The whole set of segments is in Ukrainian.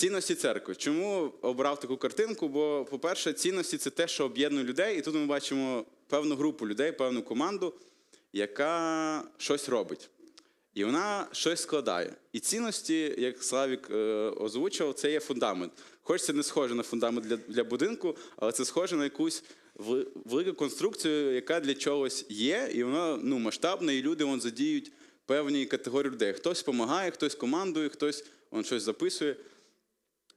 Цінності церкви. Чому обрав таку картинку? Бо, по-перше, цінності це те, що об'єднує людей, і тут ми бачимо певну групу людей, певну команду, яка щось робить. І вона щось складає. І цінності, як Славік е, озвучив, це є фундамент. Хоч це не схоже на фундамент для, для будинку, але це схоже на якусь велику конструкцію, яка для чогось є, і вона ну, масштабна, і люди вон, задіють певні категорії людей. Хтось допомагає, хтось командує, хтось вон, щось записує.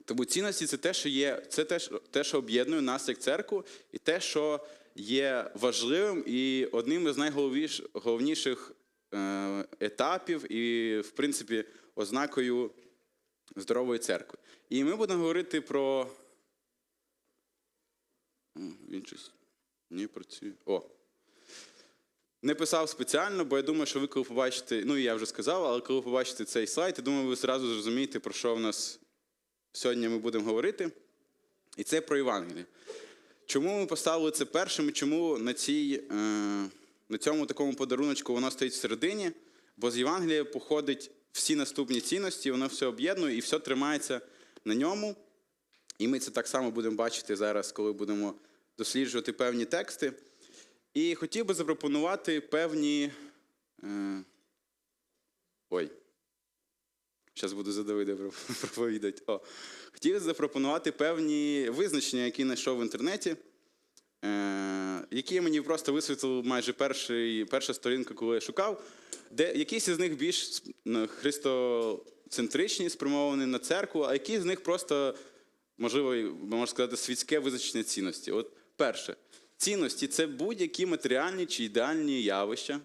Тому цінності це те, що є, це те, те, що об'єднує нас як церкву, і те, що є важливим і одним із найголовніших е, етапів, і, в принципі, ознакою здорової церкви. І ми будемо говорити про. Він щось не працює. О. Не писав спеціально, бо я думаю, що ви коли побачите, ну я вже сказав, але коли побачите цей слайд, я думаю, ви зразу зрозумієте, про що в нас сьогодні ми будемо говорити. І це про Євангеліє. Чому ми поставили це першим і чому на, цій, е, на цьому такому подаруночку воно стоїть всередині? Бо з Євангелія походить всі наступні цінності, воно все об'єднує і все тримається на ньому. І ми це так само будемо бачити зараз, коли будемо досліджувати певні тексти. І хотів би запропонувати певні. Е, ой. Зараз буду за Давида проповідати. О. Хотів запропонувати певні визначення, які знайшов в інтернеті, е, які мені просто висвітлили майже перший, перша сторінка, коли я шукав, де якісь із них більш христоцентричні, спрямовані на церкву, а які з них просто, можливо, можна сказати, світське визначення цінності. От перше, цінності це будь-які матеріальні чи ідеальні явища,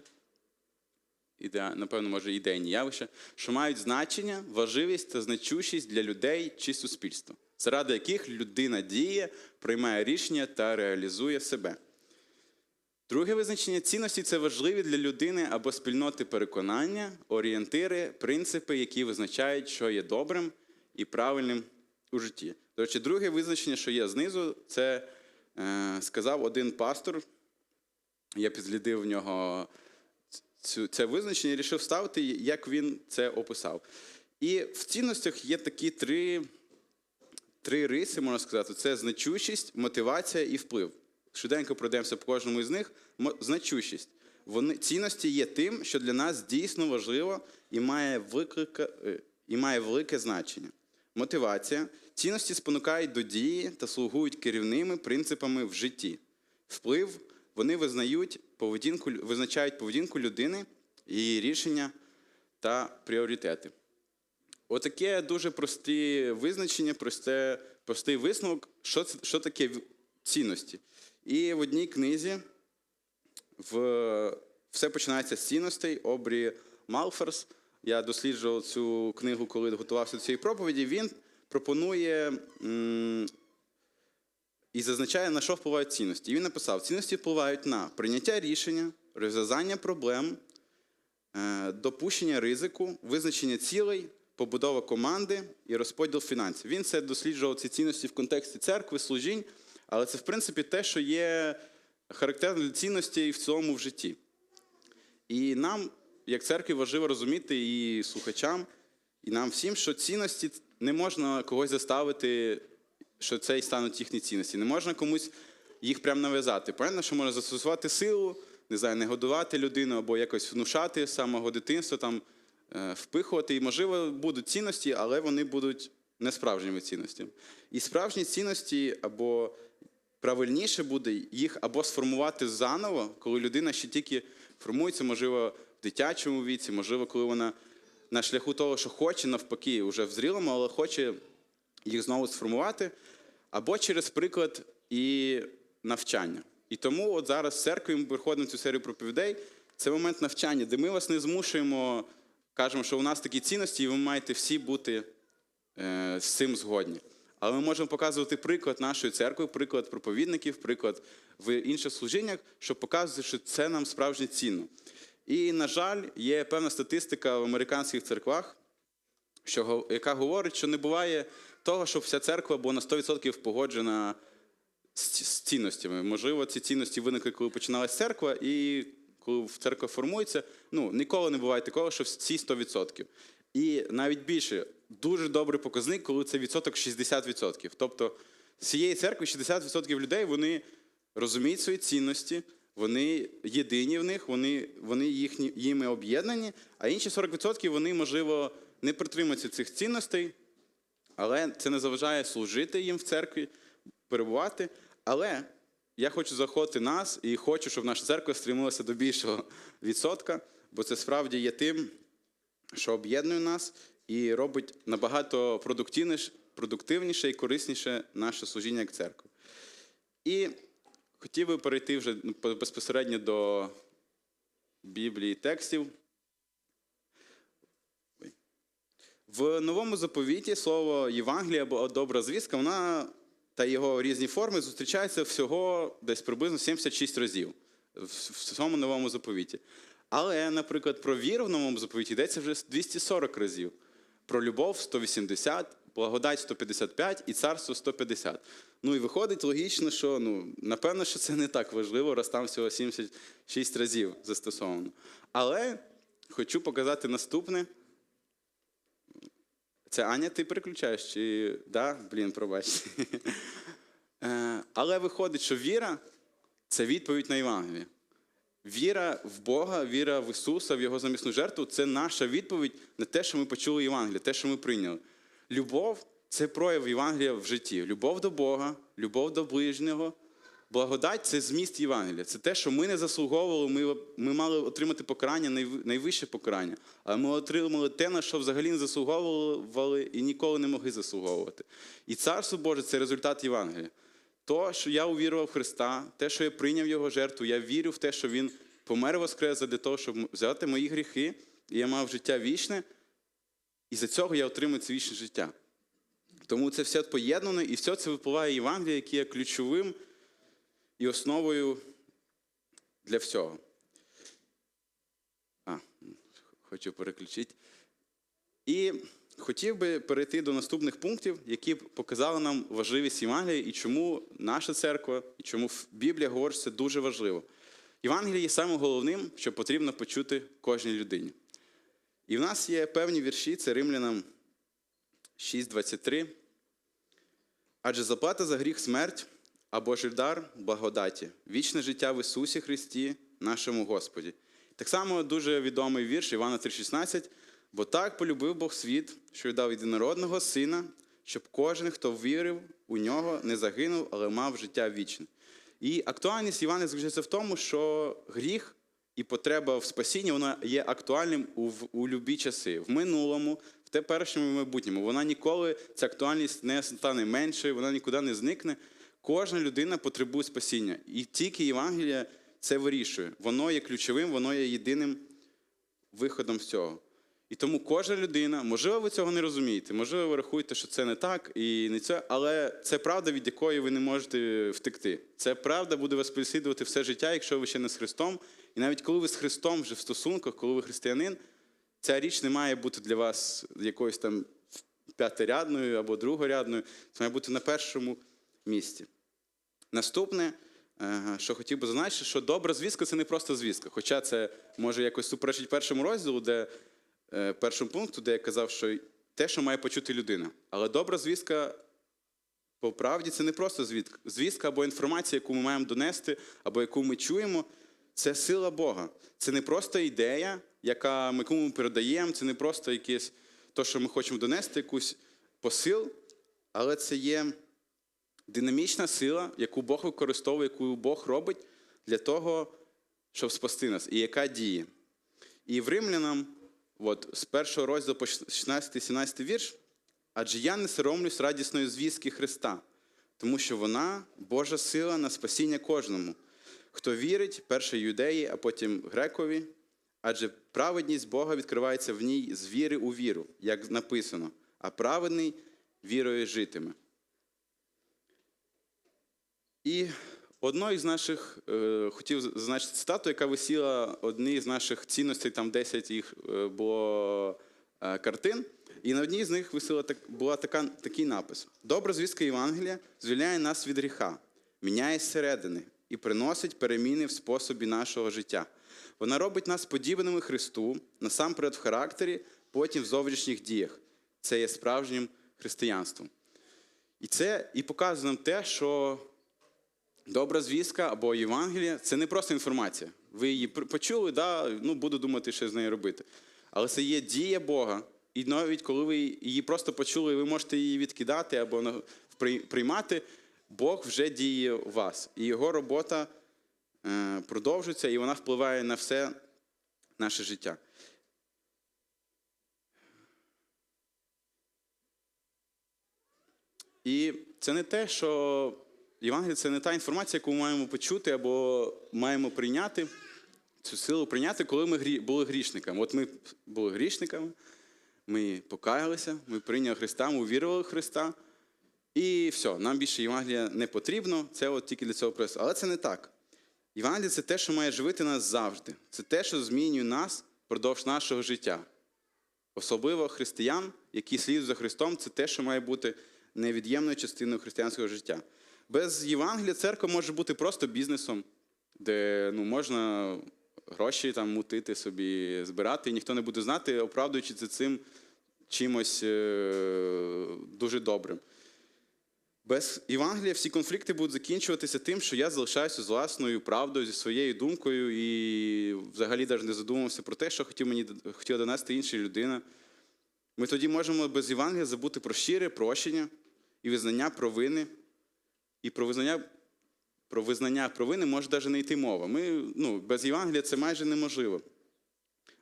ідеа, напевно, може, ідейні явища, що мають значення, важливість та значущість для людей чи суспільства, заради яких людина діє, приймає рішення та реалізує себе. Друге визначення цінності це важливі для людини або спільноти переконання, орієнтири, принципи, які визначають, що є добрим і правильним у житті. До речі, друге визначення, що є знизу, це е, сказав один пастор. Я підслідив в нього цю, це визначення і вирішив ставити, як він це описав. І в цінностях є такі три, три риси, можна сказати: це значущість, мотивація і вплив. Швиденько пройдемося по кожному із них. Значущість. Вони, цінності є тим, що для нас дійсно важливо і має, виклика, е, і має велике значення. Мотивація. Цінності спонукають до дії та слугують керівними принципами в житті. Вплив вони визнають поведінку, визначають поведінку людини, її рішення та пріоритети. Отаке дуже прості визначення, просте, простий висновок, що, що таке цінності. І в одній книзі в, все починається з цінностей Обрі Малферс. Я досліджував цю книгу, коли готувався до цієї проповіді. Він пропонує і зазначає, на що впливають цінності. І він написав: цінності впливають на прийняття рішення, розв'язання проблем, е, допущення ризику, визначення цілей, побудова команди і розподіл фінансів. Він це досліджував ці цінності в контексті церкви, служінь, але це, в принципі, те, що є характерно для цінностей в цілому в житті. І нам, як церкві, важливо розуміти і слухачам, і нам всім, що цінності не можна когось заставити, що це і стануть їхні цінності. Не можна комусь їх прямо нав'язати. Понятно, що можна застосувати силу, не знаю, не годувати людину або якось внушати з самого дитинства, там, е, впихувати. І, можливо, будуть цінності, але вони будуть не справжніми цінностями. І справжні цінності або правильніше буде їх або сформувати заново, коли людина ще тільки формується, можливо, в дитячому віці, можливо, коли вона на шляху того, що хоче, навпаки, вже в зрілому, але хоче їх знову сформувати, або через приклад і навчання. І тому от зараз в церкві ми приходимо цю серію проповідей. Це момент навчання, де ми вас не змушуємо, кажемо, що у нас такі цінності, і ви маєте всі бути е, з цим згодні. Але ми можемо показувати приклад нашої церкви, приклад проповідників, приклад в інших служіннях, щоб показувати, що це нам справжньо цінно. І, на жаль, є певна статистика в американських церквах, що, яка говорить, що не буває того, щоб вся церква була на 100% погоджена з, цінностями. Можливо, ці цінності виникли, коли починалась церква, і коли церква формується, ну, ніколи не буває такого, що всі 100%. І навіть більше, дуже добрий показник, коли це відсоток 60%. Тобто з цієї церкви 60% людей вони розуміють свої цінності, вони єдині в них, вони, вони їхні, їми об'єднані, а інші 40% вони, можливо, не притримуються цих цінностей, але це не заважає служити їм в церкві, перебувати. Але я хочу заходити нас і хочу, щоб наша церква стремилася до більшого відсотка, бо це справді є тим, що об'єднує нас і робить набагато продуктивніше, продуктивніше і корисніше наше служіння як церкви. І хотів би перейти вже ну, безпосередньо до Біблії текстів. В новому заповіті слово Євангелія або добра звістка, вона та його різні форми зустрічаються всього десь приблизно 76 разів в цьому новому заповіті. Але, наприклад, про віру в новому заповіті йдеться вже 240 разів. Про любов 180, благодать 155 і царство 150. Ну і виходить логічно, що ну, напевно, що це не так важливо, раз там всього 76 разів застосовано. Але хочу показати наступне. Це Аня, ти переключаєш? Чи да? Блін, пробач. Е, Але виходить, що віра це відповідь на Євангеліє. Віра в Бога, віра в Ісуса, в Його замісну жертву це наша відповідь на те, що ми почули Євангеліє, те, що ми прийняли. Любов це прояв Євангелія в житті. Любов до Бога, любов до ближнього. Благодать це зміст Євангелія. Це те, що ми не заслуговували, ми, ми мали отримати покарання, найвище покарання. Але ми отримали те, на що взагалі не заслуговували і ніколи не могли заслуговувати. І Царство Боже це результат Євангелія. То, що я увірував в Христа, те, що я прийняв Його жертву, я вірю в те, що Він помер воскрес для того, щоб взяти мої гріхи, і я мав життя вічне, і за цього я отримую це вічне життя. Тому це все поєднано, і все це випливає Євангелія, яке є ключовим і основою для всього. А, хочу переключити. І хотів би перейти до наступних пунктів, які б показали нам важливість Євангелія і чому наша церква, і чому Біблія говорить, що це дуже важливо. Євангеліє є самим головним, що потрібно почути кожній людині. І в нас є певні вірші, це римлянам 6.23. Адже заплата за гріх смерть, а Божий дар благодаті, вічне життя в Ісусі Христі, нашому Господі. Так само дуже відомий вірш Івана 3,16. Бо так полюбив Бог світ, що віддав єдинородного Сина, щоб кожен, хто вірив у нього, не загинув, але мав життя вічне. І актуальність Івана заключається в тому, що гріх і потреба в спасінні вона є актуальним у, у любі часи, в минулому, в теперішньому і майбутньому. Вона ніколи, ця актуальність не стане меншою, вона нікуди не зникне. Кожна людина потребує спасіння. І тільки Євангелія це вирішує. Воно є ключовим, воно є єдиним виходом з цього. І тому кожна людина, можливо, ви цього не розумієте, можливо, ви рахуєте, що це не так і не це, але це правда, від якої ви не можете втекти. Це правда буде вас переслідувати все життя, якщо ви ще не з Христом. І навіть коли ви з Христом вже в стосунках, коли ви християнин, ця річ не має бути для вас якоюсь там п'ятирядною або другорядною. Це має бути на першому місці. Наступне, що хотів би зазначити, що добра звістка це не просто звістка. Хоча це може якось суперечить першому розділу, де е, першому пункту, де я казав, що те, що має почути людина. Але добра звістка, по правді, це не просто звістка, або інформація, яку ми маємо донести, або яку ми чуємо. Це сила Бога. Це не просто ідея, яка ми ми передаємо, це не просто якесь то, що ми хочемо донести, якусь посил, але це є динамічна сила, яку Бог використовує, яку Бог робить для того, щоб спасти нас, і яка діє. І в римлянам, от, з першого розділу по 16-17 вірш, адже я не соромлюсь радісної звістки Христа, тому що вона Божа сила на спасіння кожному, хто вірить, перше юдеї, а потім грекові. Адже праведність Бога відкривається в ній з віри у віру, як написано, а праведний вірою житиме. І одною з наших е, хотів зазначити цитату, яка висіла одній з наших цінностей, там 10 їх е, було е, картин. І на одній з них висіла була така, такий напис: Добра звістка Євангелія звільняє нас від гріха, міняє зсередини і приносить переміни в способі нашого життя. Вона робить нас подібними Христу, насамперед в характері, потім в зовнішніх діях. це є справжнім християнством. І це і показує нам те, що добра звістка або Євангелія це не просто інформація. Ви її почули, да, ну, буду думати, що з нею робити. Але це є дія Бога. І навіть коли ви її просто почули, ви можете її відкидати або приймати, Бог вже діє у вас. І його робота е, продовжується, і вона впливає на все наше життя. І це не те, що Євангеліє це не та інформація, яку ми маємо почути або маємо прийняти, цю силу прийняти, коли ми були грішниками. От ми були грішниками, ми покаялися, ми прийняли Христа, ми увірували в Христа. І все, нам більше Євангелія не потрібно, це от тільки для цього просто. Але це не так. Євангелія це те, що має живити нас завжди. Це те, що змінює нас впродовж нашого життя. Особливо християн, які слідують за Христом, це те, що має бути невід'ємною частиною християнського життя. Без Євангелія церква може бути просто бізнесом, де ну, можна гроші там мутити собі, збирати, і ніхто не буде знати, оправдуючи це цим чимось е, дуже добрим. Без Євангелія всі конфлікти будуть закінчуватися тим, що я залишаюся з власною правдою, зі своєю думкою і взагалі навіть не задумався про те, що хотів мені хотіла донести інша людина. Ми тоді можемо без Євангелія забути про щире прощення і визнання провини. І про визнання, про визнання провини може навіть не йти мова. Ми, ну, без Євангелія це майже неможливо.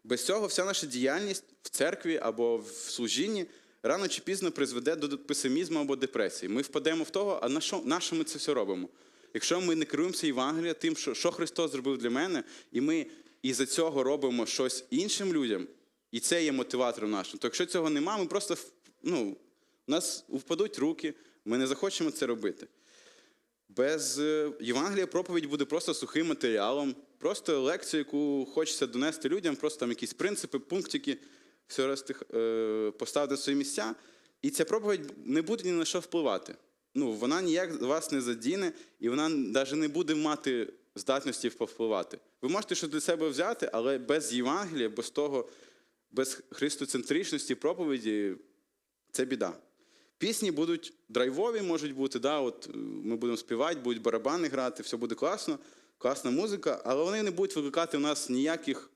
Без цього вся наша діяльність в церкві або в служінні рано чи пізно призведе до песимізму або депресії. Ми впадемо в того, а на що, на що ми це все робимо? Якщо ми не керуємося Євангелієм, тим, що, що Христос зробив для мене, і ми із-за цього робимо щось іншим людям, і це є мотиватором нашим, то якщо цього немає, ми просто ну, у нас впадуть руки, ми не захочемо це робити. Без е, Євангелія проповідь буде просто сухим матеріалом, просто лекцію, яку хочеться донести людям, просто там якісь принципи, пунктики, все раз тих, е, поставити на свої місця. І ця проповідь не буде ні на що впливати. Ну, вона ніяк вас не задіне, і вона навіть не буде мати здатності повпливати. Ви можете щось для себе взяти, але без Євангелія, без того, без христоцентричності проповіді це біда. Пісні будуть драйвові, можуть бути, да, от е, ми будемо співати, будуть барабани грати, все буде класно, класна музика, але вони не будуть викликати в нас ніяких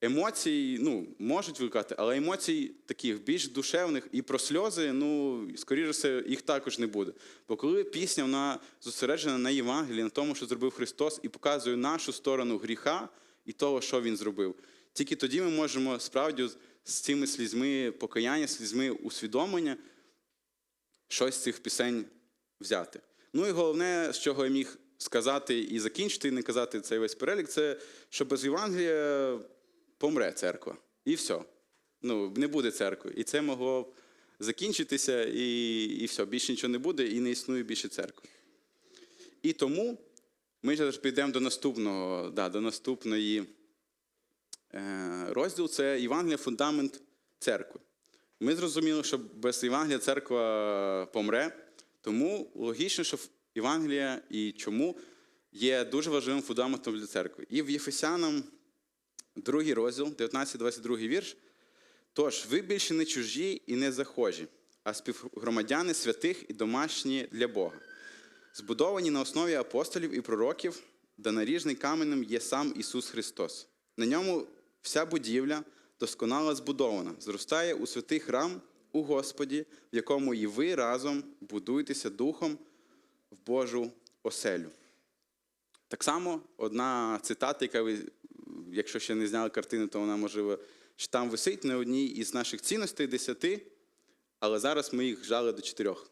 емоцій, ну, можуть викликати, але емоцій таких більш душевних і про сльози, ну, скоріше все, їх також не буде. Бо коли пісня вона зосереджена на Євангелії, на тому, що зробив Христос, і показує нашу сторону гріха і того, що Він зробив, тільки тоді ми можемо справді з цими слізьми покаяння, слізьми усвідомлення щось з цих пісень взяти. Ну і головне, з чого я міг сказати і закінчити, і не казати цей весь перелік, це що без Євангелія помре церква. І все. Ну, не буде церкви. І це могло закінчитися, і, і все, більше нічого не буде, і не існує більше церкви. І тому ми зараз підемо до наступного, да, до наступної е, розділу це Євангелія фундамент церкви. Ми зрозуміли, що без Євангелія церква помре, тому логічно, що Євангелія і чому є дуже важливим фундаментом для церкви. І в Єфесянам, другий розділ, 19-22 вірш. Тож, ви більше не чужі і не захожі, а співгромадяни святих і домашні для Бога, збудовані на основі апостолів і пророків, де наріжний каменем є сам Ісус Христос. На ньому вся будівля досконало збудована, зростає у святий храм у Господі, в якому і ви разом будуєтеся духом в Божу оселю. Так само одна цитата, яка ви, якщо ще не зняли картину, то вона можливо, що там висить на одній із наших цінностей десяти, але зараз ми їх жали до чотирьох,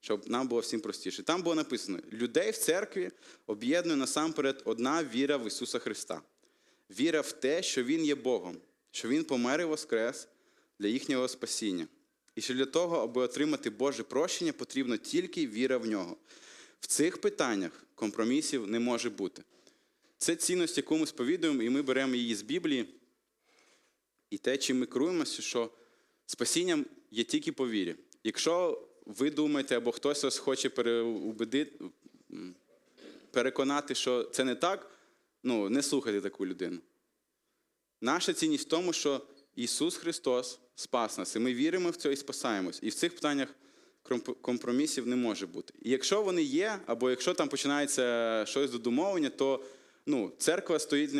щоб нам було всім простіше. Там було написано: людей в церкві об'єднує насамперед одна віра в Ісуса Христа. Віра в те, що Він є Богом, що Він помер і воскрес для їхнього спасіння. І що для того, аби отримати Боже прощення, потрібна тільки віра в нього. В цих питаннях компромісів не може бути. Це цінність, яку ми сповідуємо, і ми беремо її з Біблії. І те, чим ми керуємося, що спасінням є тільки по вірі. Якщо ви думаєте, або хтось вас хоче переконати, що це не так, ну, не слухайте таку людину. Наша цінність в тому, що Ісус Христос спас нас. І ми віримо в це і спасаємось. І в цих питаннях компромісів не може бути. І якщо вони є, або якщо там починається щось додумовлення, то ну, церква стоїть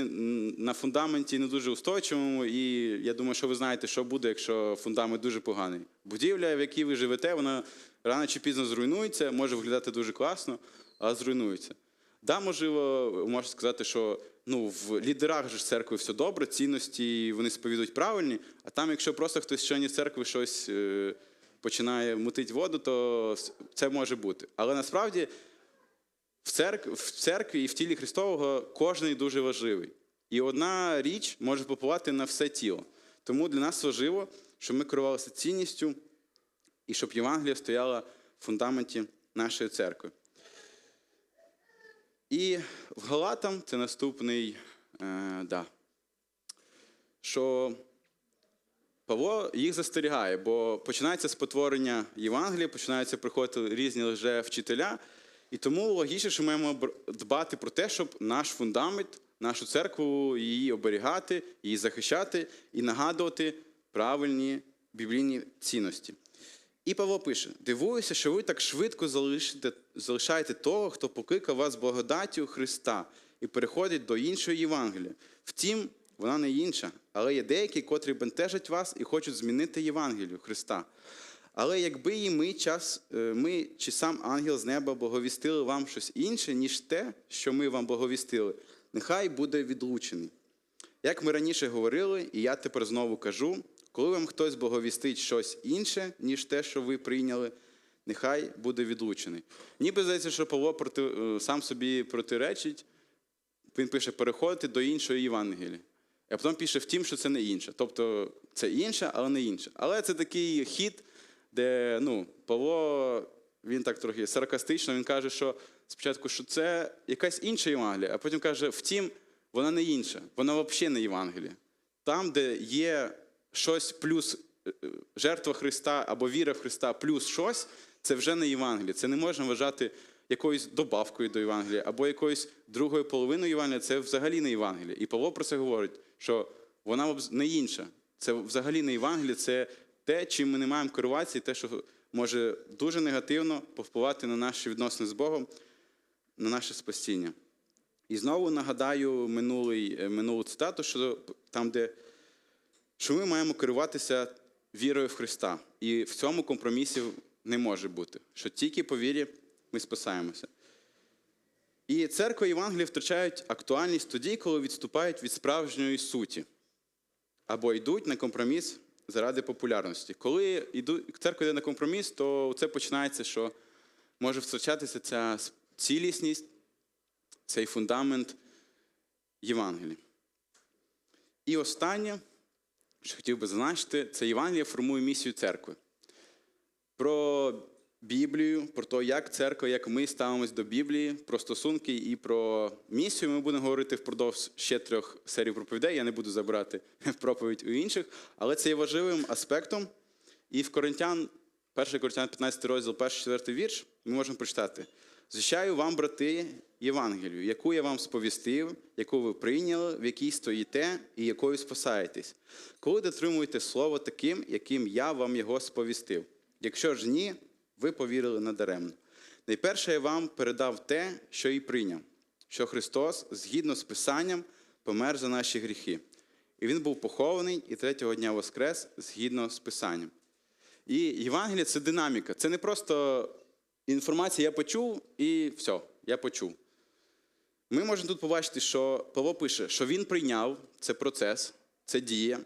на фундаменті не дуже устойчивому, і я думаю, що ви знаєте, що буде, якщо фундамент дуже поганий. Будівля, в якій ви живете, вона рано чи пізно зруйнується, може виглядати дуже класно, але зруйнується. Да, можливо, можна сказати, що ну, в лідерах ж церкви все добре, цінності вони сповідують правильні, а там, якщо просто хтось з членів церкви щось е, починає мутити воду, то це може бути. Але насправді в церкві, в церкві і в тілі Христового кожний дуже важливий. І одна річ може попливати на все тіло. Тому для нас важливо, щоб ми керувалися цінністю і щоб Євангелія стояла в фундаменті нашої церкви. І в Галатам це наступний, е, да, що Павло їх застерігає, бо починається спотворення Євангелія, починаються приходити різні лже вчителя, і тому логічно, що ми маємо дбати про те, щоб наш фундамент, нашу церкву, її оберігати, її захищати і нагадувати правильні біблійні цінності. І Павло пише: дивуюся, що ви так швидко залишите, залишаєте того, хто покликав вас благодаттю Христа і переходить до іншої Євангелія. Втім, вона не інша, але є деякі, котрі бентежать вас і хочуть змінити Євангелію Христа. Але якби і ми, час, е, ми чи сам ангел з неба благовістили вам щось інше, ніж те, що ми вам благовістили, нехай буде відлучений. Як ми раніше говорили, і я тепер знову кажу, коли вам хтось боговістить щось інше, ніж те, що ви прийняли, нехай буде відлучений. Ніби здається, що Павло проти, е, сам собі протиречить, він пише переходити до іншої Євангелії. А потім пише втім, що це не інше. Тобто це інше, але не інше. Але це такий хід, де ну, Павло він так трохи саркастично, він каже, що спочатку, що це якась інша Євангелія, а потім каже, втім, вона не інша, вона взагалі не Євангелія. Там, де є щось плюс е, е, жертва Христа або віра в Христа плюс щось, це вже не Євангеліє. Це не можна вважати якоюсь добавкою до Євангелія, або якоюсь другою половиною Євангелія, це взагалі не Євангеліє. І Павло про це говорить, що вона не інша. Це взагалі не Євангеліє, це те, чим ми не маємо керуватися, і те, що може дуже негативно повпливати на наші відносини з Богом, на наше спасіння. І знову нагадаю минулий, е, минулу цитату, що там, де що ми маємо керуватися вірою в Христа. І в цьому компромісів не може бути, що тільки по вірі ми спасаємося. І церква Євангелія втрачають актуальність тоді, коли відступають від справжньої суті або йдуть на компроміс заради популярності. Коли церква йде на компроміс, то це починається, що може втрачатися ця цілісність, цей фундамент Євангелія. І останнє, що хотів би зазначити, це Євангелія формує місію церкви. Про Біблію, про те, як церква, як ми ставимось до Біблії, про стосунки і про місію ми будемо говорити впродовж ще трьох серій проповідей. Я не буду забирати проповідь у інших, але це є важливим аспектом. І в Коринтян, 1 Коринтян 15 розділ, 1-4 вірш, ми можемо прочитати. Звіщаю вам, брати, Євангелію, яку я вам сповістив, яку ви прийняли, в якій стоїте і якою спасаєтесь, коли дотримуєте слово таким, яким я вам його сповістив. Якщо ж ні, ви повірили надаремно. Найперше я вам передав те, що і прийняв, що Христос, згідно з Писанням, помер за наші гріхи. І Він був похований і третього дня воскрес згідно з Писанням. І Євангелія це динаміка. Це не просто інформація, я почув і все, я почув. Ми можемо тут побачити, що Павло пише, що він прийняв це процес, це дія.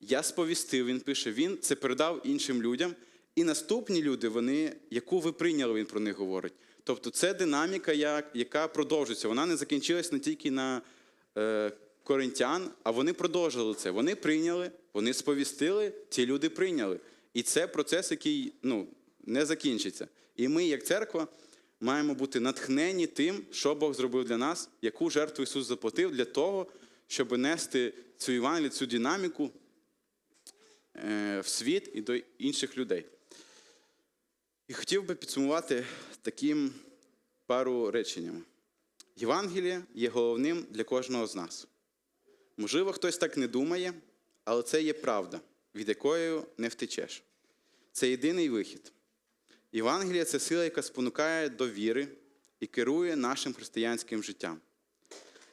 Я сповістив, він пише, він це передав іншим людям. І наступні люди, вони, яку ви прийняли, він про них говорить. Тобто це динаміка, яка продовжується. Вона не закінчилась не тільки на е, коринтян, а вони продовжили це. Вони прийняли, вони сповістили, ці люди прийняли. І це процес, який ну, не закінчиться. І ми, як церква, маємо бути натхнені тим, що Бог зробив для нас, яку жертву Ісус заплатив для того, щоб нести цю Євангелію, цю динаміку е, в світ і до інших людей. І хотів би підсумувати таким пару реченнями. Євангеліє є головним для кожного з нас. Можливо, хтось так не думає, але це є правда. від якої не втечеш. Це єдиний вихід. Євангелія це сила, яка спонукає до віри і керує нашим християнським життям.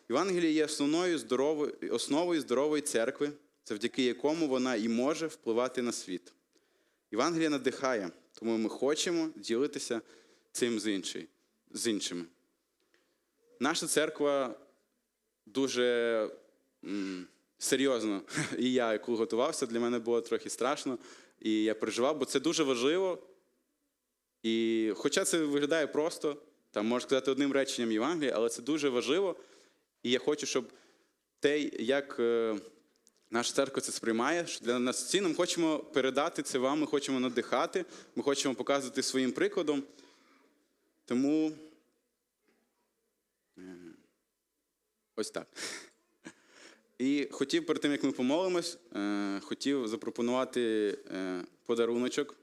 Євангеліє є основною здоровою, основою здорової церкви, завдяки якому вона і може впливати на світ. Євангелія надихає, тому ми хочемо ділитися цим з, іншими. Наша церква дуже серйозно, і я, коли готувався, для мене було трохи страшно, і я переживав, бо це дуже важливо. І хоча це виглядає просто, там можна сказати одним реченням Євангелія, але це дуже важливо. І я хочу, щоб те, як е, наша церква це сприймає, що для нас цінно, ми хочемо передати це вам, ми хочемо надихати, ми хочемо показувати своїм прикладом. Тому е, ось так. І хотів перед тим, як ми помолимось, е, хотів запропонувати подаруночок.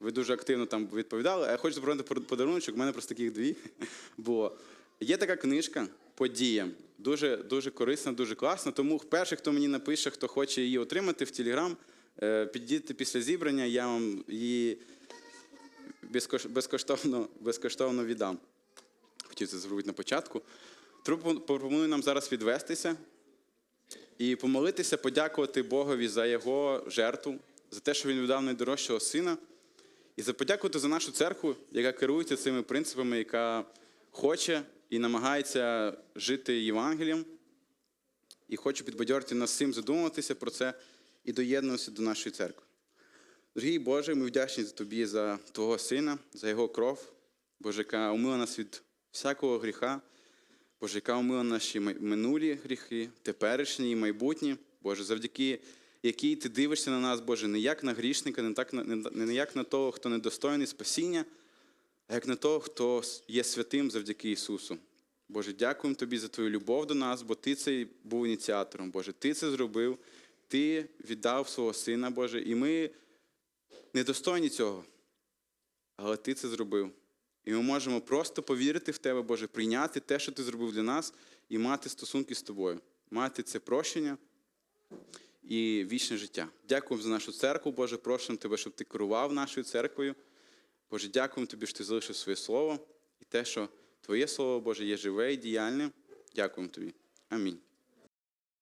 Ви дуже активно там відповідали, а я хочу запропонувати пор- подаруночок. У мене просто таких дві було. Є така книжка Подія. Дуже, дуже корисна, дуже класна. Тому перший, хто мені напише, хто хоче її отримати в Телеграм, е, підійдіть після зібрання, я вам її безкоштовно, безкоштовно віддам. Хотів це зробити на початку. Пропоную нам зараз відвестися і помолитися, подякувати Богові за його жертву, за те, що він віддав найдорожчого сина, і за подякувати за нашу церкву, яка керується цими принципами, яка хоче і намагається жити Євангелієм. І хочу підбадьорити нас всім задумуватися про це і доєднуватися до нашої церкви. Дорогий Боже, ми вдячні за тобі за Твого Сина, за Його кров, Боже, яка умила нас від всякого гріха, Боже, яка умила наші минулі гріхи, теперішні і майбутні, Боже, завдяки якій ти дивишся на нас, Боже, не як на грішника, не, так, не, як на того, хто недостойний спасіння, а як на того, хто є святим завдяки Ісусу. Боже, дякуємо Тобі за Твою любов до нас, бо Ти цей був ініціатором. Боже, Ти це зробив, Ти віддав свого Сина, Боже, і ми недостойні цього. Але Ти це зробив. І ми можемо просто повірити в Тебе, Боже, прийняти те, що Ти зробив для нас, і мати стосунки з Тобою, мати це прощення і вічне життя. Дякуємо за нашу церкву, Боже, просимо Тебе, щоб Ти керував нашою церквою. Боже, дякуємо Тобі, що Ти залишив своє слово і те, що Твоє Слово, Боже, є живе і діяльне. Дякуємо Тобі. Амінь.